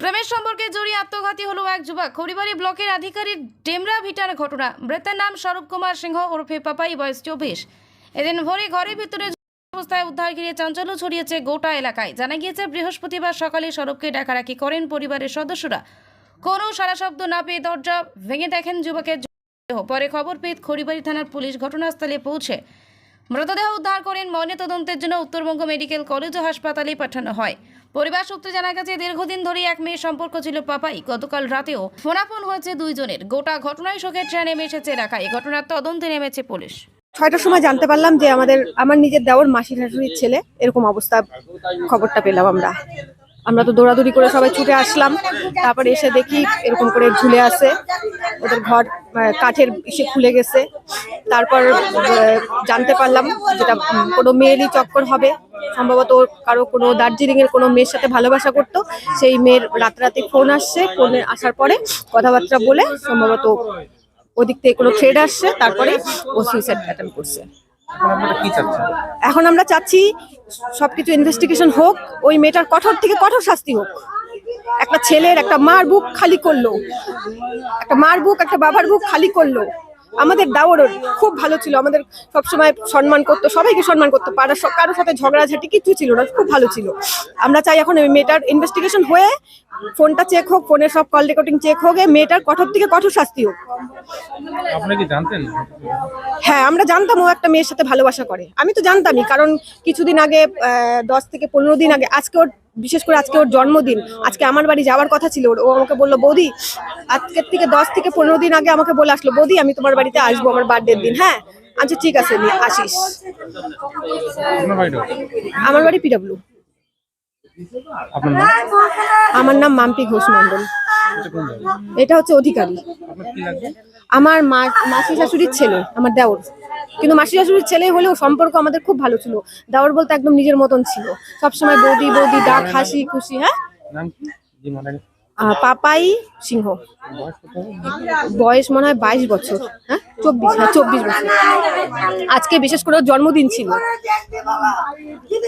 প্রেমের সম্পর্কে জড়িয়ে আত্মঘাতী হলো এক যুবক। খড়িবাড়ি ব্লকের আধিকারিক ডেমরা ভিটার ঘটনা। মৃতের নাম স্বরূপ কুমার সিংহ ওরফে পাপাই, বয়স চব্বিশ। এদিন ভোরে ঘরের ভিতরে অবস্থায় উদ্ধার ঘিরে চাঞ্চল্য ছড়িয়েছে গোটা এলাকায়। জানা গিয়েছে, বৃহস্পতিবার সকালে স্বরূপকে ডাকাডাকি করেন পরিবারের সদস্যরা। কোনো সারা শব্দ না পেয়ে দরজা ভেঙে দেখেন যুবকের পরে খবর পেয়ে খড়িবাড়ি থানার পুলিশ ঘটনাস্থলে পৌঁছে মৃতদেহ উদ্ধার করেন ময়নাতদন্তের জন্য উত্তরবঙ্গ মেডিকেল কলেজ ও হাসপাতালে পাঠানো হয়। পরিবার সূত্রে জানা গেছে, দীর্ঘদিন ধরে এক মেয়ের সম্পর্ক ছিল পাপাই। গতকাল রাতেও ফোনাফোন হয়েছে দুইজনের। গোটা ঘটনায় শোকের ট্রেন নেমে এসেছে এই ঘটনার তদন্তে নেমেছে পুলিশ। ছয়টার সময় জানতে পারলাম যে আমাদের, আমার নিজের দেওর মাসি শাশুড়ির ছেলে, এরকম অবস্থা খবরটা পেলাম আমরা। আমরা তো দৌড়াদৌড়ি করে সবাই ছুটে আসলাম। তারপর এসে দেখি এরকম করে ঝুলে আছে। ওদের ঘর কাঠের ইসে খুলে গেছে। তারপর জানতে পারলাম যেটা, কোনো মেয়েরই চক্কর হবে। সম্ভবত ওর কারও কোনো দার্জিলিং এর কোনো মেয়ের সাথে ভালোবাসা করতো। সেই মেয়ের রাতারাতি ফোন আসছে ফোনে আসার পরে কথাবার্তা বলে সম্ভবত ওদিক থেকে কোনো থ্রেড আসছে তারপরে ও সুইসাইড অ্যাটেম্প করছে। এখন আমরা চাচ্ছি সবকিছু ইনভেস্টিগেশন হোক ওই মেয়েটার কঠোর থেকে কঠোর শাস্তি হোক। একটা ছেলের একটা মার বুক খালি করল। একটা মার বুক একটা বাবার বুক খালি করল। আমাদের দাওয়ারও খুব ভালো ছিল আমাদের সবসময় সম্মান করতো সবাইকে সম্মান করতো পাড়ার কারোর সাথে ঝগড়াঝাটি কিছু ছিল না খুব ভালো ছিল। আমরা চাই এখন মেয়েটার ইনভেস্টিগেশন হয়ে ফোনটা চেক হোক ফোনের সব কল রেকর্ডিং চেক হোক মেয়েটার কঠোর থেকে কঠোর শাস্তি হোক। আপনি কি জানতেন? হ্যাঁ আমরা জানতাম ও একটা মেয়ের সাথে ভালোবাসা করে। আমি তো জানতামই কারণ কিছুদিন আগে দশ থেকে পনেরো দিন আগে আজকে ওর বিশেষ করে আজকে ওর জন্মদিন। আজকে আমার বাড়ি যাওয়ার কথা ছিল। ওর। ও আমাকে বলল বৌদি আজকের থেকে দশ থেকে পনেরো দিন আগে আমাকে বলে আসলো বৌদি আমি তোমার বাড়িতে আসব আমার বার্থডের দিন। হ্যাঁ? আচ্ছা ঠিক আছে আসিস। আমার বাড়ি আপনার আমার নাম মাম্পি ঘোষ মন্ডল এটা হচ্ছে অধিকারী। আমার মা মাসি শাশুড়ির ছেলে আমার দেওর। কিন্তু মাসি শাশুড়ির ছেলে হলেও সম্পর্ক আমাদের খুব ভালো ছিল। দাওয়ার বলতে একদম নিজের মতন ছিল। সবসময় বৌদি বৌদি ডাক হাসি খুশি হ্যাঁ? পাপাই সিংহ। বয়স মনে হয় বাইশ বছর হ্যাঁ? চব্বিশ হ্যাঁ চব্বিশ বছর। আজকে বিশেষ করে জন্মদিন ছিল।